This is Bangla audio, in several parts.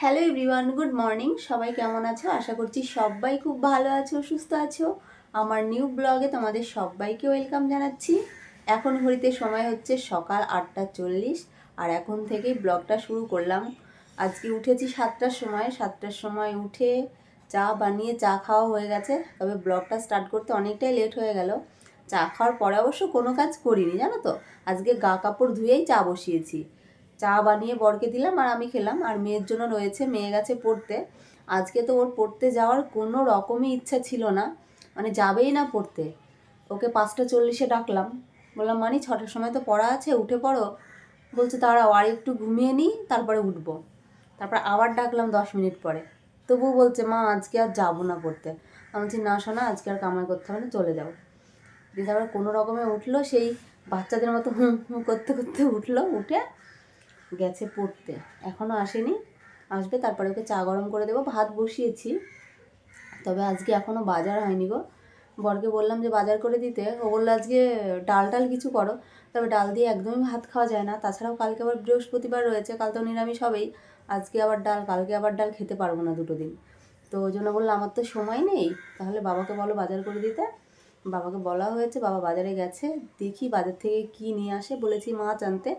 হ্যালো এভরিওয়ান গুড মর্নিং সবাই কেমন আছো? আশা করছি সবাই খুব ভালো আছো, সুস্থ আছো। আমার নিউ ব্লগে তোমাদের সবাইকে ওয়েলকাম জানাচ্ছি। এখন ঘড়িতে সময় হচ্ছে সকাল আটটা চল্লিশ, আর এখন থেকেই ব্লগটা শুরু করলাম। আজকে উঠেছি সাতটার সময় সাতটার সময় উঠে চা বানিয়ে চা খাওয়া হয়ে গেছে। তবে ব্লগটা স্টার্ট করতে অনেকটাই লেট হয়ে গেল। চা খাওয়ার পরে অবশ্য কোনো কাজ করিনি, জানো তো? আজকে গা কাপড় ধুয়েই চা বসিয়েছি। চা বানিয়ে বরকে দিলাম আর আমি খেলাম। আর মেয়ের জন্য রয়েছে মেয়ে গেছে পড়তে। আজকে তো ওর পড়তে যাওয়ার কোনো রকমই ইচ্ছা ছিল না। মানে যাবেই না পড়তে। ওকে পাঁচটা চল্লিশে ডাকলাম। বললাম, মানি, ছটার সময় তো পড়া আছে, উঠে পড়ো। বলছে তারাও আর একটু ঘুমিয়ে নিই তারপরে উঠবো। তারপর আবার ডাকলাম দশ মিনিট পরে। তবুও বলছে, মা, আজকে আর যাব না পড়তে। আমি বলছি, না শোনা আজকে আর কামাই করতে হবে না, চলে যাও। দিয়ে তারপরে কোনো রকমে উঠল, সেই বাচ্চাদের মতো হুম হুম করতে করতে উঠল, উঠে গেছে পড়তে। এখনও আসেনি। আসবে, তারপরে ওকে চা গরম করে দেবো। ভাত বসিয়েছি। তবে আজকে এখনও বাজার হয়নি গো। বরকে বললাম যে, বাজার করে দিতে। ও বলল, আজকে ডাল টাল কিছু করো। তবে ডাল দিয়ে একদমই ভাত খাওয়া যায় না। তাছাড়াও কালকে আবার বৃহস্পতিবার রয়েছে, কাল তো নিরামিষ হবেই। আজকে আবার ডাল, কালকে আবার ডাল খেতে পারব না দুটো দিন। তো ওই জন্য বলল, আমার তো সময় নেই। তাহলে বাবাকে বলো বাজার করে দিতে। বাবাকে বলা হয়েছে, বাবা বাজারে গেছে, দেখি বাজার থেকে কি নিয়ে আসে, বলেছি মাছ আনতে,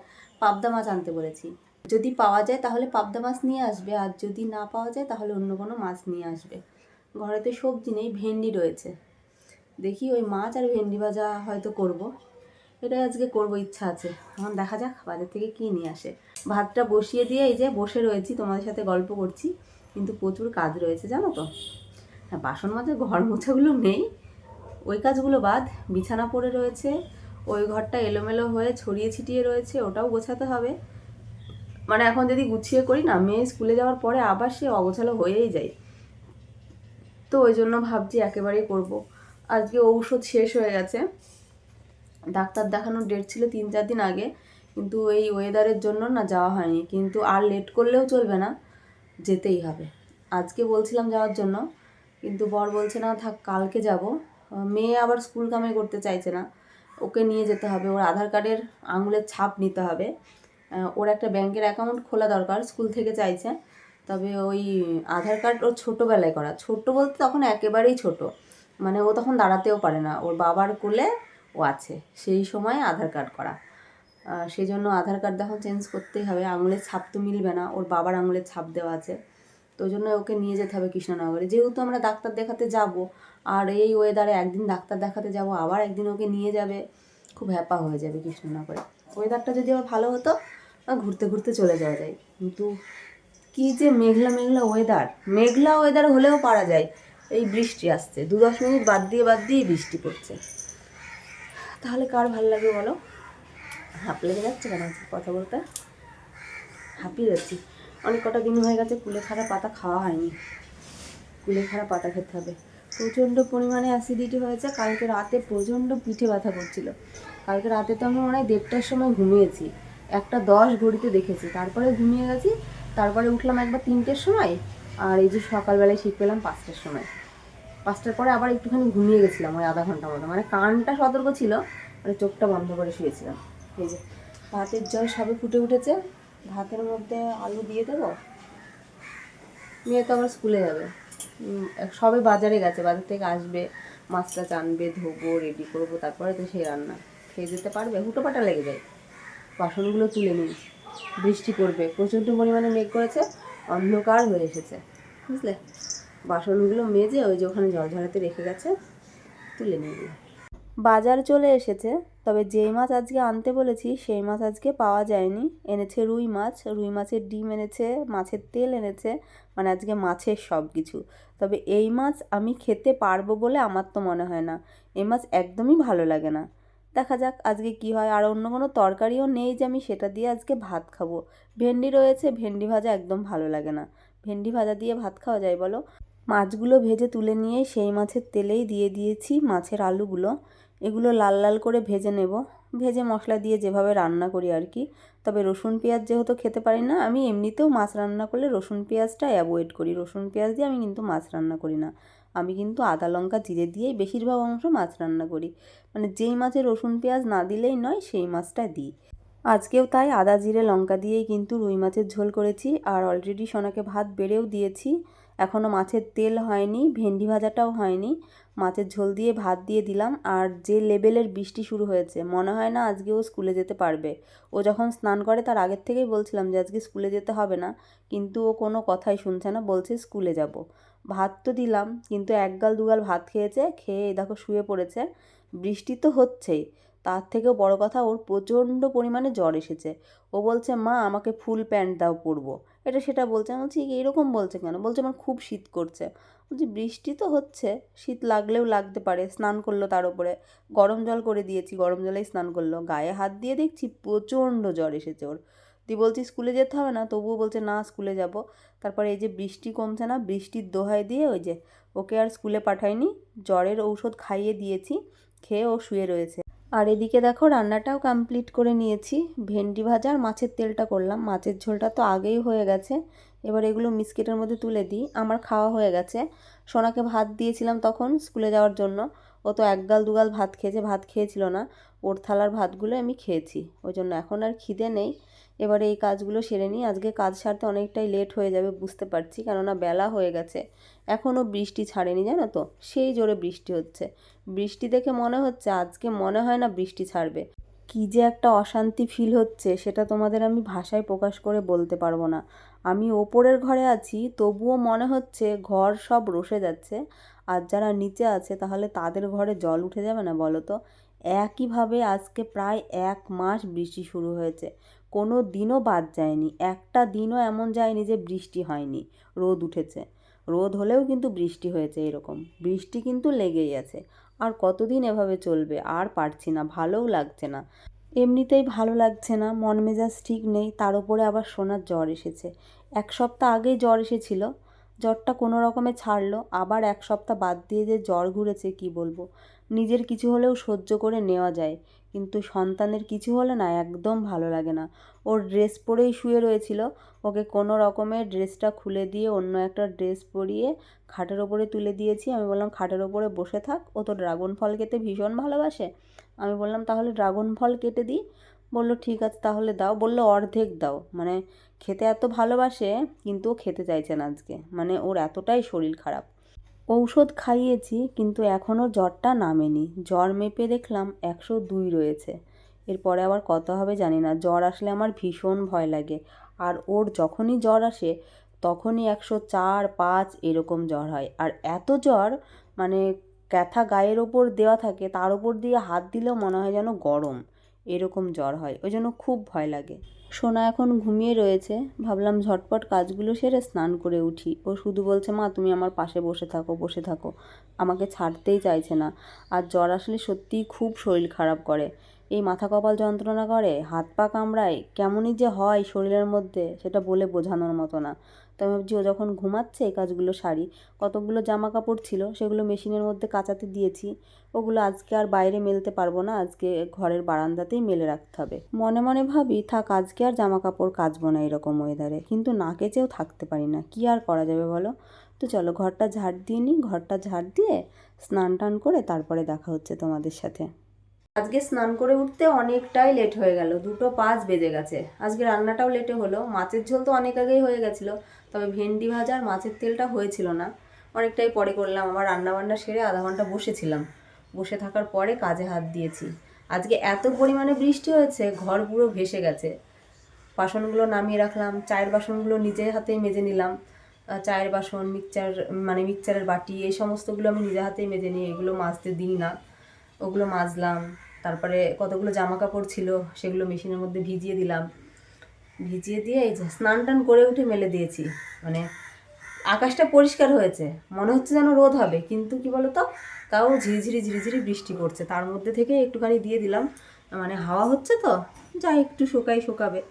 পাবদা মাছ আনতে বলেছি। যদি পাওয়া যায় তাহলে পাবদা মাছ নিয়ে আসবে, আর যদি না পাওয়া যায় তাহলে অন্য কোনো মাছ নিয়ে আসবে। ঘরে তো সবজি নেই, ভেন্ডি রয়েছে। দেখি ওই মাছ আর ভেন্ডি ভাজা হয়তো করব। এটাই আজকে করব, ইচ্ছা আছে। এখন দেখা যাক বাজার থেকে কী নিয়ে আসে। ভাতটা বসিয়ে দিয়ে এই যে বসে রয়েছি, তোমাদের সাথে গল্প করছি, কিন্তু প্রচুর কাজ রয়েছে, জানো তো? হ্যাঁ বাসন মাজা, ঘর মোছাগুলো নেই। ওই কাজগুলো বাদ, বিছানা পড়ে রয়েছে, ওই ঘরটা এলোমেলো হয়ে ছড়িয়ে ছিটিয়ে রয়েছে, ওটাও গোছাতে হবে। মানে এখন যদি গুছিয়ে করি না, মেয়ে স্কুলে যাওয়ার পরে আবার সে অগোছালো হয়েই যায়। তো ওই জন্য ভাবছি একেবারেই করব। আজকে ঔষধ শেষ হয়ে গেছে। ডাক্তার দেখানোর ডেট ছিল তিন চার দিন আগে, কিন্তু এই ওয়েদারের জন্য না যাওয়া হয়নি। কিন্তু আর লেট করলেও চলবে না, যেতেই হবে। আজকে বলছিলাম যাওয়ার জন্য, কিন্তু বর বলছে না, থাক, কালকে যাব। মেয়ে আবার স্কুল করতে চাইছে না। ওকে নিয়ে যেতে হবে। ওর আধার কার্ডের আঙুলের ছাপ নিতে হবে। ওর একটা ব্যাংকের অ্যাকাউন্ট খোলা দরকার, স্কুল থেকে চাইছে। তবে ওই আধার কার্ড ওর ছোটোবেলায় করা। ছোট বলতে তখন একেবারেই ছোট। মানে ও তখন দাঁড়াতেও পারে না। ওর বাবার কোলে ও আছে। সেই সময় আধার কার্ড করা। সেই জন্য আধার কার্ড তখন চেঞ্জ করতেই হবে। আঙুলের ছাপ তো মিলবে না। ওর বাবার আঙুলের ছাপ দেওয়া আছে। তো ওই জন্য ওকে নিয়ে যেতে হবে কৃষ্ণনগরে। যেহেতু আমরা ডাক্তার দেখাতে যাব, আর এই ওয়েদারে একদিন ডাক্তার দেখাতে যাব, আবার একদিন ওকে নিয়ে যাবে, খুব হ্যাপা হয়ে যাবে কৃষ্ণনগরে। ওয়েদারটা যদি আবার ভালো হতো ঘুরতে ঘুরতে চলে যাওয়া যায়। কিন্তু কি যে মেঘলা মেঘলা ওয়েদার মেঘলা ওয়েদার হলেও পারা যায়। এই বৃষ্টি আসছে, দু দশ মিনিট বাদ দিয়ে বাদ দিয়ে বৃষ্টি পড়ছে। তাহলে কার ভালো লাগে বলো? হাঁপ লেগে যাচ্ছে কেন? কথা বলতে? হাঁপিয়ে যাচ্ছি। অনেক কটা দিন হয়ে গেছে কুলেখাড়া পাতা খাওয়া হয়নি। কুলেখাড়া পাতা খেতে হবে। প্রচণ্ড পরিমাণে অ্যাসিডিটি হয়েছে। কালকে রাতে প্রচণ্ড পিঠে ব্যথা করছিল। কালকে রাতে তো আমি মনে হয় দেড়টার সময় ঘুমিয়েছি। একটা দশ ঘড়িতে দেখেছি। তারপরে ঘুমিয়ে গেছি। তারপরে উঠলাম একবার তিনটের সময়। আর এই যে সকালবেলায় শীত পেলাম পাঁচটার সময়। পাঁচটার পরে আবার একটুখানি ঘুমিয়ে গেছিলাম ওই আধা ঘণ্টা মতো। মানে কানটা সতর্ক ছিল মানে চোখটা বন্ধ করে শুয়েছিলাম। এই যে ভাতের জল সবে ফুটে উঠেছে। ভাতের মধ্যে আলু দিয়ে দেবো। মেয়ে তো আবার স্কুলে যাবে। সবে বাজারে গেছে, বাজার থেকে আসবে মাছ টাছ আনবে, ধোবো রেডি করব, তারপরে তো সেই রান্না। খেয়ে যেতে পারবে হুটোপাটা লেগে যায়। বাসনগুলো তুলে নিই বৃষ্টি করবে প্রচণ্ড পরিমাণে মেঘ করেছে, অন্ধকার হয়ে এসেছে, বুঝলে? বাসনগুলো মেজে ওই যে ওখানে জল ঝরাতে রেখে গেছে, তুলে নিয়ে। বাজার চলে এসেছে, তবে যেই মাছ আজকে আনতে বলেছি সেই মাছ আজকে পাওয়া যায়নি। এনেছে রুই মাছ, রুই মাছের ডিম এনেছে, মাছের তেল এনেছে মানে আজকে মাছের সব কিছু তবে এই মাছ আমি খেতে পারব বলে আমার তো মনে হয় না। এই মাছ একদমই ভালো লাগে না। দেখা যাক আজকে কি হয়। আর অন্য কোনো তরকারিও নেই যে আমি সেটা দিয়ে আজকে ভাত খাব। ভেন্ডি রয়েছে, ভেন্ডি ভাজা একদম ভালো লাগে না। ভেন্ডি ভাজা দিয়ে ভাত খাওয়া যায় বলো? মাছগুলো ভেজে তুলে নিয়ে সেই মাছের তেলেই দিয়ে দিয়েছি মাছের আলুগুলো। এগুলো লাল লাল করে ভেজে নেব। ভেজে মশলা দিয়ে যেভাবে রান্না করি আর কি। তবে রসুন পেঁয়াজ যেহেতু খেতে পারি না, আমি এমনিতেও মাছ রান্না করলে রসুন পেঁয়াজটা অ্যাভয়েড করি। রসুন পেঁয়াজ দিয়ে আমি কিন্তু মাছ রান্না করি না। আমি কিন্তু আদা, লঙ্কা, জিরে দিয়েই বেশিরভাগ অংশ মাছ রান্না করি। মানে যেই মাছে রসুন পেঁয়াজ না দিলেই নয়, সেই মাছটা দিই। আজকেও তাই আদা, জিরে, লঙ্কা দিয়েই কিন্তু রুই মাছের ঝোল করেছি আর অলরেডি সোনাকে ভাত বেড়েও দিয়েছি। এখনও মাছের তেল হয়নি, ভেন্ডি ভাজাটাও হয়নি। মাছের ঝোল দিয়ে ভাত দিয়ে দিলাম আর যে লেভেলের বৃষ্টি শুরু হয়েছে, মনে হয় না আজকে ও স্কুলে যেতে পারবে। ও যখন স্নান করে তার আগের থেকেই বলছিলাম যে আজকে স্কুলে যেতে হবে না, কিন্তু ও কোনো কথাই শুনছে না, বলছে স্কুলে যাব। ভাত তো দিলাম, কিন্তু একগাল দুগাল ভাত খেয়েছে, খেয়ে দেখো শুয়ে পড়েছে। বৃষ্টি তো হচ্ছেই, তার থেকেও বড় কথা ওর প্রচণ্ড পরিমাণে জ্বর এসেছে। ও বলছে, মা, আমাকে ফুল প্যান্ট দাও পরবো। এটা সেটা বলছে। আমি বলছি এরকম বলছে কেন? বলছে, আমার খুব শীত করছে। বলছি বৃষ্টি তো হচ্ছে, শীত লাগলেও লাগতে পারে, স্নান করল তার উপরে গরম জল করে দিয়েছি, গরম জলেই স্নান করল। গায়ে হাত দিয়ে দেখছি প্রচণ্ড জ্বর এসেছে ওর। তুই বলছি স্কুলে যেতে হবে না? তবুও বলছে, না, স্কুলে যাব। তারপরে এই যে বৃষ্টি কমছে না, বৃষ্টির দোহাই দিয়ে ওই যে ওকে আর স্কুলে পাঠাইনি, জ্বরের ঔষধ খাইয়ে দিয়েছি, খেয়ে ও শুয়ে রয়েছে। আর এদিকে দেখো রান্নাটাও কমপ্লিট করে নিয়েছি। ভেন্ডি ভাজা আর মাছের তেলটা করলাম। মাছের ঝোলটা তো আগেই হয়ে গেছে। এবার এগুলো মিসকেটের মধ্যে তুলে দিই। আমার খাওয়া হয়ে গেছে। সোনাকে ভাত দিয়েছিলাম তখন স্কুলে যাওয়ার জন্য। ও তো একগাল দুগাল ভাত খেয়েছে, ভাত খেয়েছিল না। ওর থালার ভাতগুলো আমি খেয়েছি। ওই জন্য এখন আর খিদে নেই। এবারে এই কাজগুলো সেরে নিই। আজকে কাজ সারতে অনেকটাই লেট হয়ে যাবে, বুঝতে পারছি। কেননা বেলা হয়ে গেছে। এখনও বৃষ্টি ছাড়েনি, জানো তো? সেই জোরে বৃষ্টি হচ্ছে। বৃষ্টি দেখে মনে হচ্ছে, আজকে মনে হয় না বৃষ্টি ছাড়বে। কী যে একটা অশান্তি ফিল হচ্ছে, সেটা তোমাদের আমি ভাষায় প্রকাশ করে বলতে পারব না। আমি ওপরের ঘরে আছি, তবুও মনে হচ্ছে ঘর সব রসে যাচ্ছে। আর যারা নিচে আছে, তাহলে তাদের ঘরে জল উঠে যাবে না বলো তো? একইভাবে আজকে প্রায় এক মাস বৃষ্টি শুরু হয়েছে। কোনো দিনও বাদ যায়নি, একটা দিনও এমন যায়নি যে বৃষ্টি হয়নি, রোদ উঠেছে। রোদ হলেও কিন্তু বৃষ্টি হয়েছে এরকম, বৃষ্টি কিন্তু লেগেই আছে। আর কতদিন এভাবে চলবে, আর পারছি না, ভালোও লাগছে না। এমনিতেই ভালো লাগছে না, মন মেজাজ ঠিক নেই, তার উপরে আবার সোনার জ্বর এসেছে। এক সপ্তাহ আগেই জ্বর এসেছিল, জ্বরটা কোনো রকমে ছাড়লো, আবার এক সপ্তাহ বাদ দিয়ে যে জ্বর ঘুরেছে কি বলব? নিজের কিছু হলেও সহ্য করে নেওয়া যায়। কিন্তু সন্তানের কিছু হলে না একদম ভালো লাগে না। ওর ড্রেস পরেই শুয়ে রয়েছিল। ওকে কোনো রকমের ড্রেসটা খুলে দিয়ে অন্য একটা ড্রেস পরিয়ে খাটের ওপরে তুলে দিয়েছি। আমি বললাম, খাটের ওপরে বসে থাক, ও তো ড্রাগন ফল খেতে ভীষণ ভালোবাসে। আমি বললাম, তাহলে ড্রাগন ফল কেটে দিই। বলল, ঠিক আছে, তাহলে দাও। বলল, অর্ধেক দাও। মানে খেতে এত ভালোবাসে, কিন্তু ও খেতে চাইছে না আজকে। মানে ওর এতটাই শরীর খারাপ। ঔষধ খাইয়েছি, কিন্তু এখনও জ্বরটা নামেনি। জ্বর মেপে দেখলাম একশো দুই রয়েছে। এরপরে আবার কত হবে জানি না। জ্বর আসলে আমার ভীষণ ভয় লাগে। আর ওর যখনই জ্বর আসে, তখনই একশো চার, পাঁচ এরকম জ্বর হয়। আর এত জ্বর মানে ক্যাথা গায়ের ওপর দেওয়া থাকে, তার ওপর দিয়ে হাত দিলেও মনে হয় যেন গরম। এরকম জ্বর হয়। ওই জন্য খুব ভয় লাগে। সোনা এখন ঘুমিয়ে রয়েছে। ভাবলাম ঝটপট কাজগুলো সেরে স্নান করে উঠি। ও শুধু বলছে, মা, তুমি আমার পাশে বসে থাকো বসে থাকো। আমাকে ছাড়তেই চাইছে না। আর জ্বর আসলে সত্যিই খুব শরীর খারাপ করে। এই মাথা কপাল যন্ত্রণা করে, হাত পা কামড়ায়, কেমনই যে হয় শরীরের মধ্যে, সেটা বলে বোঝানোর মতো না। তো আমি ভাবছি ও যখন ঘুমাচ্ছে এই কাজগুলো সারি। কতগুলো জামা কাপড় ছিল সেগুলো মেশিনের মধ্যে কাচাতে দিয়েছি। ওগুলো আজকে আর বাইরে মেলতে পারব না, আজকে ঘরের বারান্দাতেই মেলে রাখতে হবে। মনে মনে ভাবি, থাক, আজকে আর জামা কাপড় কাচবো না এরকম ওয়েদারে কিন্তু না কেচেও থাকতে পারি না, কি আর করা যাবে বলো? তো চলো ঘরটা ঝাড় দিয়ে নিই ঘরটা ঝাড় দিয়ে স্নান টান করে তারপরে দেখা হচ্ছে তোমাদের সাথে। আজকে স্নান করে উঠতে অনেকটাই লেট হয়ে গেল, দুটো পাঁচ বেজে গেছে। আজকে রান্নাটাও লেটে হলো, মাছের ঝোল তো অনেক আগেই হয়ে গেছিল। তবে ভেন্ডি ভাজা আর মাছের তেলটা হয়েছিল না। অনেকটাই পরে করলাম আমার রান্নাবান্না সেরে আধা ঘণ্টা বসেছিলাম। বসে থাকার পরে কাজে হাত দিয়েছি। আজকে এত পরিমাণে বৃষ্টি হয়েছে, ঘর পুরো ভেসে গেছে। বাসনগুলো নামিয়ে রাখলাম, চায়ের বাসনগুলো নিজের হাতেই মেজে নিলাম। চায়ের বাসন, মিক্সচার মানে মিক্সচারের বাটি, এই সমস্তগুলো আমি নিজের হাতেই মেজে নিই, এগুলো মাজতে দিই না। ওগুলো মাজলাম, তারপরে কতগুলো জামা কাপড় ছিল, সেগুলো মেশিনের মধ্যে ভিজিয়ে দিলাম। ভিজিয়ে দিয়ে এই যে স্নান টান করে উঠে মেলে দিয়েছি। মানে আকাশটা পরিষ্কার হয়েছে, মনে হচ্ছে যেন রোদ হবে, কিন্তু কি বলতো? তাও ঝিরিঝিরি ঝিরিঝিরি বৃষ্টি পড়ছে। তার মধ্যে থেকে একটুখানি দিয়ে দিলাম। মানে হাওয়া হচ্ছে তো, যা একটু শোকাই শোকাবে।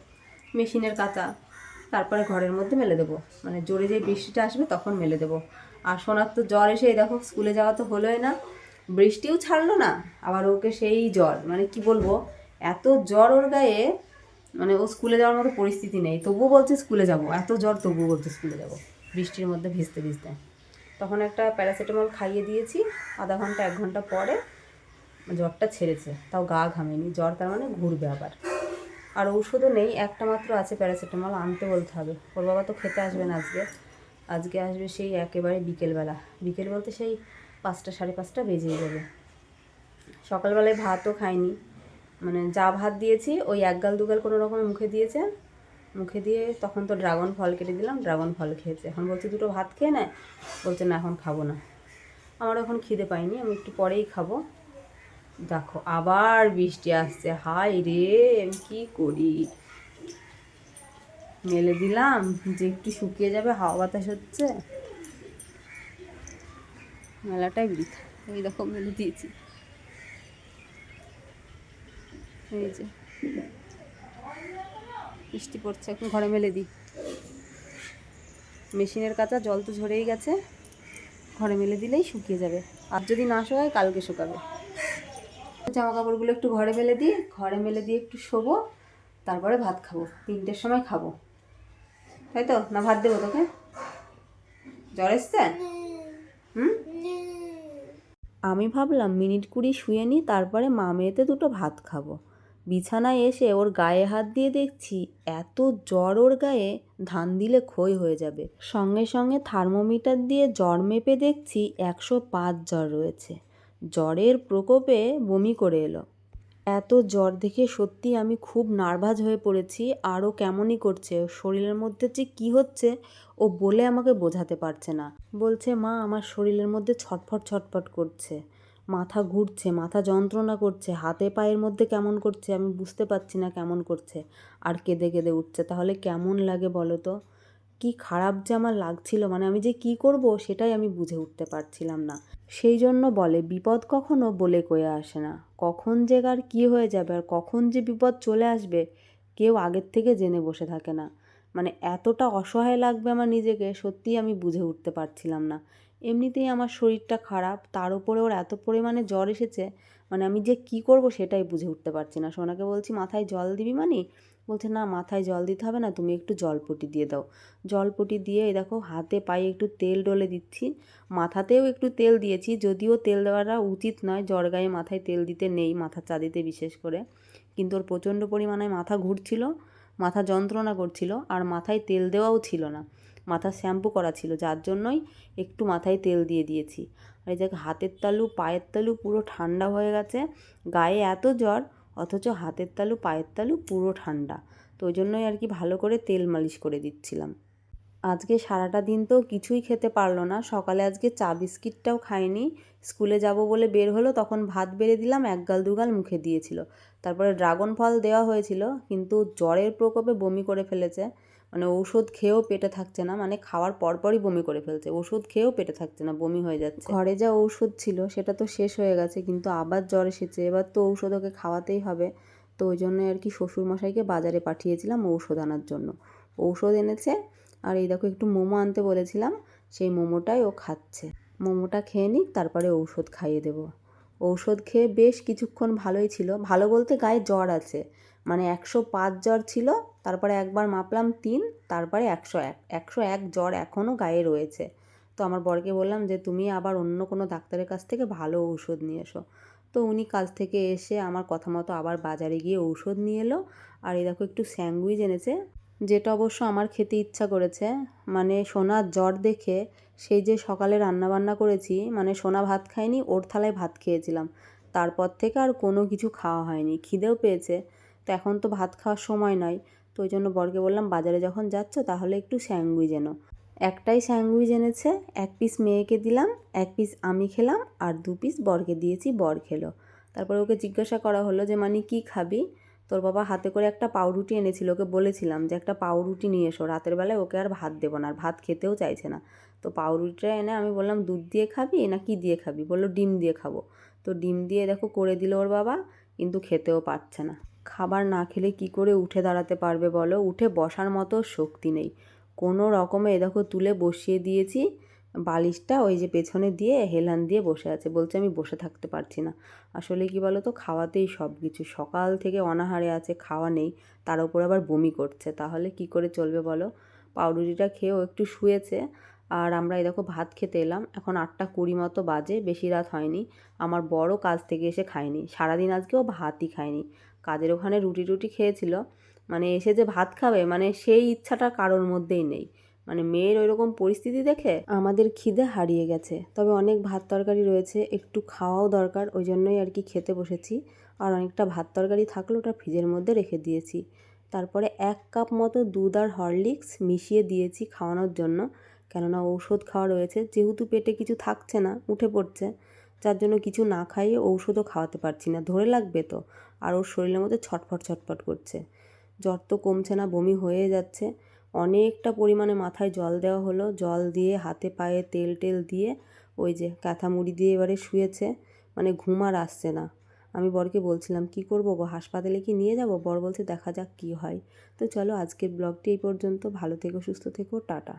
মেশিনের কাঁচা। তারপরে ঘরের মধ্যে মেলে দেবো। মানে জোরে যে বৃষ্টিটা আসবে তখন মেলে দেবো। আর সোনার তো জ্বর এসে দেখো, স্কুলে যাওয়া তো হলোই না। বৃষ্টিও ছাড়লো না, আবার ওকে সেই জ্বর। মানে কি বলব? এত জ্বর ওর গায়ে মানে ও স্কুলে যাওয়ার মতো পরিস্থিতি নেই। তবুও বলছে স্কুলে যাব। এত জ্বর তবুও বলছে স্কুলে যাব। বৃষ্টির মধ্যে ভিজতে ভিজতে। তখন একটা প্যারাসিটামল খাইয়ে দিয়েছি। আধা ঘণ্টা, এক ঘণ্টা পরে জ্বরটা ছেড়েছে। তাও গা ঘামেনি। জ্বর তার মানে ঘুরবে আবার। আর ওষুধও নেই। একটা মাত্র আছে প্যারাসিটামল আনতে বলতে হবে। ওর বাবা তো খেতে আসবে না আজকে। আজকে আসবে সেই একেবারে বিকেলবেলা। বিকেল বলতে সেই পাঁচটা, সাড়ে পাঁচটা বেজেই যাবে। সকালবেলায় ভাতও খাইনি। মানে যা ভাত দিয়েছি, ওই এক গাল দুগাল কোনো রকম মুখে দিয়েছে। মুখে দিয়ে তখন তো ড্রাগন ফল কেটে দিলাম, ড্রাগন ফল খেয়েছে। এখন বলছে, দুটো ভাত খেয়ে নেয় বলছে, না, এখন খাব না। আমার এখন খিদে পাইনি, আমি একটু পরেই খাব। দেখো, আবার বৃষ্টি আসছে। হাই রে, আমি কী করি? মেলে দিলাম, যে একটু শুকিয়ে যাবে, হাওয়া বাতাস হচ্ছে। মেলাটাই বৃথা। এই দেখো, মেলে দিয়েছি। এই যে। বৃষ্টি পড়ছে, এখন ঘরে মেলে দিই। মেশিনের কাঁচা জল তো ঝরেই গেছে, ঘরে মেলে দিলেই শুকিয়ে যাবে। আর যদি না শোকায়, কালকে শুকাবে। জামা কাপড়গুলো একটু ঘরে মেলে দিই, ঘরে মেলে দিয়ে একটু শোবো, তারপরে ভাত খাব। তিনটের সময় খাব। তাই তো? না, ভাত দেবো তোকে? জ্বর এসছে? হুম? আমি ভাবলাম, মিনিট কুড়ি শুয়ে নিই, তারপরে মা মেয়েতে দুটো ভাত খাব। বিছানায় এসে ওর গায়ে হাত দিয়ে দেখছি, এত জ্বর ওর গায়ে, ধান দিলে ক্ষয় হয়ে যাবে। সঙ্গে সঙ্গে থার্মোমিটার দিয়ে জ্বর মেপে দেখছি একশো পাঁচ জ্বর রয়েছে। জ্বরের প্রকোপে বমি করে এলো। এত জ্বর দেখে সত্যি আমি খুব নার্ভাস হয়ে পড়েছি আরও কেমনই করছে, শরীরের মধ্যে যে কী হচ্ছে, ও বলে আমাকে বোঝাতে পারছে না। বলছে, মা, আমার শরীরের মধ্যে ছটফট ছটফট করছে। মাথা ঘুরছে, মাথা যন্ত্রণা করছে, হাতে পায়ের মধ্যে কেমন করছে আমি বুঝতে পারছি না কেমন করছে। আর কেঁদে কেঁদে উঠছে, তাহলে কেমন লাগে বলো তো? কি খারাপ যে আমার লাগছিল মানে আমি যে কি করব সেটাই আমি বুঝে উঠতে পারছিলাম না। সেই জন্য বলে, বিপদ কখনো বলে কয়ে আসে না। কখন যে কার কী হয়ে যাবে আর কখন যে বিপদ চলে আসবে, কেউ আগের থেকে জেনে বসে থাকে না। মানে এতটা অসহায় লাগবে আমার নিজেকে, সত্যিই আমি বুঝে উঠতে পারছিলাম না। এমনিতেই আমার শরীরটা খারাপ, তার উপরে ওর এত পরিমাণে জ্বর এসেছে মানে আমি যে কি করব সেটাই বুঝে উঠতে পারছি না। সোনাকে বলছি, মাথায় জল দিবি মানে? বলছে, না, মাথায় জল দিতে হবে না, তুমি একটু জলপটি দিয়ে দাও। জলপটি দিয়ে দেখো, হাতে পায়ে একটু তেল ডলে দিচ্ছি, মাথাতেও একটু তেল দিয়েছি, যদিও তেল দেওয়াটা উচিত নয়, জ্বর গায়ে মাথায় তেল দিতে নেই, মাথা চাঁদিতে বিশেষ করে, কিন্তু ওর প্রচণ্ড পরিমাণে মাথা ঘুরছিল, মাথা যন্ত্রণা করছিল, আর মাথায় তেল দেওয়াও ছিল না। মাথা শ্যাম্পু করা ছিল, যার জন্যই একটু মাথায় তেল দিয়ে দিয়েছি। আর এই জায়গায় হাতের তালু, পায়ের তালু পুরো ঠান্ডা হয়ে গেছে, গায়ে এত জ্বর, অথচ হাতের তালু, পায়ের তালু পুরো ঠান্ডা। তো ওই জন্যই আর কি ভালো করে তেল মালিশ করে দিচ্ছিলাম। আজকে সারাটা দিন তো কিছুই খেতে পারল না। সকালে আজকে চা বিস্কিটটাও খায়নি স্কুলে যাব বলে বের হলো, তখন ভাত বেড়ে দিলাম, এক গাল দুগাল মুখে দিয়েছিল। তারপরে ড্রাগন ফল দেওয়া হয়েছিল, কিন্তু জ্বরের প্রকোপে বমি করে ফেলেছে। মানে ঔষধ খেয়েও পেটে থাকছে না মানে খাওয়ার পরপরই বমি করে ফেলছে ওষুধ খেয়েও পেটে থাকছে না, বমি হয়ে যাচ্ছে। ঘরে যা ঔষধ ছিল সেটা তো শেষ হয়ে গেছে, কিন্তু আবার জ্বর এসেছে, এবার তো ঔষধ ওকে খাওয়াতেই হবে। তো ওই জন্য আর কি শ্বশুরমশাইকে বাজারে পাঠিয়েছিলাম ঔষধ আনার জন্য। ঔষধ এনেছে, আর এই দেখো একটু মোমো আনতে বলেছিলাম, সেই মোমোটাই ও খাচ্ছে। মোমোটা খেয়ে নিক, তারপরে ঔষধ খাইয়ে দেবো। ঔষধ খেয়ে বেশ কিছুক্ষণ ভালোই ছিল, ভালো বলতে গায়ে জ্বর আছে মানে একশো পাঁচ জ্বর ছিল তারপরে একবার মাপলাম তিন, তারপরে একশো এক। একশো এক জ্বর এখনও গায়ে রয়েছে। তো আমার বরকে বললাম যে, তুমি আবার অন্য কোনো ডাক্তারের কাছ থেকে ভালো ঔষধ নিয়ে এসো। তো উনি কাজ থেকে এসে আমার কথা মতো আবার বাজারে গিয়ে ঔষধ নিয়ে এলো। আর এই দেখো একটু স্যান্ডউইচ এনেছে, যেটা অবশ্য আমার খেতে ইচ্ছা করেছে। মানে সোনার জ্বর দেখে সেই যে সকালে রান্না বান্না করেছি মানে সোনা ভাত খায়নি ওর থালায় ভাত খেয়েছিলাম। তারপর থেকে আর কোনো কিছু খাওয়া হয়নি, খিদেও পেয়েছে। তো এখন তো ভাত খাওয়ার সময় নয়। তো ওই জন্য বরকে বললাম, বাজারে যখন যাচ্ছ তাহলে একটু স্যান্ডউইচ এনো। একটাই স্যান্ডউইচ এনেছে, এক পিস মেয়েকে দিলাম, এক পিস আমি খেলাম, আর দু পিস বরকে দিয়েছি, বর খেলো। তারপরে ওকে জিজ্ঞাসা করা হলো যে মানে কী খাবি? তোর বাবা হাতে করে একটা পাউরুটি এনেছিল, ওকে বলেছিলাম যে, একটা পাউরুটি নিয়ে এসো, রাতের বেলায় ওকে আর ভাত দেবো না, আর ভাত খেতেও চাইছে না। তো পাউরুটিটা এনে আমি বললাম, দুধ দিয়ে খাবি না কি দিয়ে খাবি? বলল, ডিম দিয়ে খাব। তো ডিম দিয়ে দেখো, করে দিল ওর বাবা, কিন্তু খেতেও পারছে না। খাবার না খেলে কি করে উঠে দাঁড়াতে পারবে বলো? উঠে বসার মতো শক্তি নেই। কোনো রকমে এ দেখো তুলে বসিয়ে দিয়েছি। বালিশটা ওই যে পেছনে দিয়ে হেলান দিয়ে বসে আছে। বলছে আমি বসে থাকতে পারছি না। আসলে কি বলো তো, খাওয়াতেই সব কিছু। সকাল থেকে অনাহারে আছে, খাওয়া নেই। তার উপর আবার বমি করছে। তাহলে কি করে চলবে বলো? পাউরুটিটা খেয়েও একটু শুয়েছে। আর আমরা এই দেখো ভাত খেতে এলাম। এখন আটটা কুড়ি মতো বাজে, বেশি রাত হয়নি। আমার বড় কাজ থেকে এসে খায়নি। সারাদিন আজকেও ভাতই খায়নি। কাজের ওখানে রুটি টুটি খেয়েছিল। মানে এসে যে ভাত খাবে মানে সেই ইচ্ছাটা কারোর মধ্যেই নেই। মানে মেয়ের ওই রকম পরিস্থিতি দেখে আমাদের খিদে হারিয়ে গেছে। তবে অনেক ভাত তরকারি রয়েছে, একটু খাওয়াও দরকার, ওই জন্যই আর কি খেতে বসেছি। আর অনেকটা ভাত তরকারি থাকলে ওটা ফ্রিজের মধ্যে রেখে দিয়েছি। তারপরে এক কাপ মতো দুধ আর হরলিক্স মিশিয়ে দিয়েছি খাওয়ানোর জন্য। কেননা ঔষধ খাওয়া রয়েছে। যেহেতু পেটে কিছু থাকছে না, উঠে পড়ছে, যার জন্য কিছু না খাইয়ে ঔষধও খাওয়াতে পারছি না। ধরে লাগবে তো, আর ওর শরীরের মধ্যে ছটফট ছটফট করছে। জ্বর তো কমছে না, বমি হয়ে যাচ্ছে। অনেকটা পরিমাণে মাথায় জল দেওয়া হলো। জল দিয়ে হাতে পায়ে তেল টেল দিয়ে ওই যে কাঁথা মুড়ি দিয়ে এবারে শুয়েছে। মানে ঘুম আর আসছে না। আমি বরকে বলছিলাম, কি করব গো, হাসপাতালে কি নিয়ে যাব? বর বলছে, দেখা যাক কি হয়। তো চলো আজকের ব্লগটি এই পর্যন্ত। ভালো থেকো, সুস্থ থেকো, টাটা।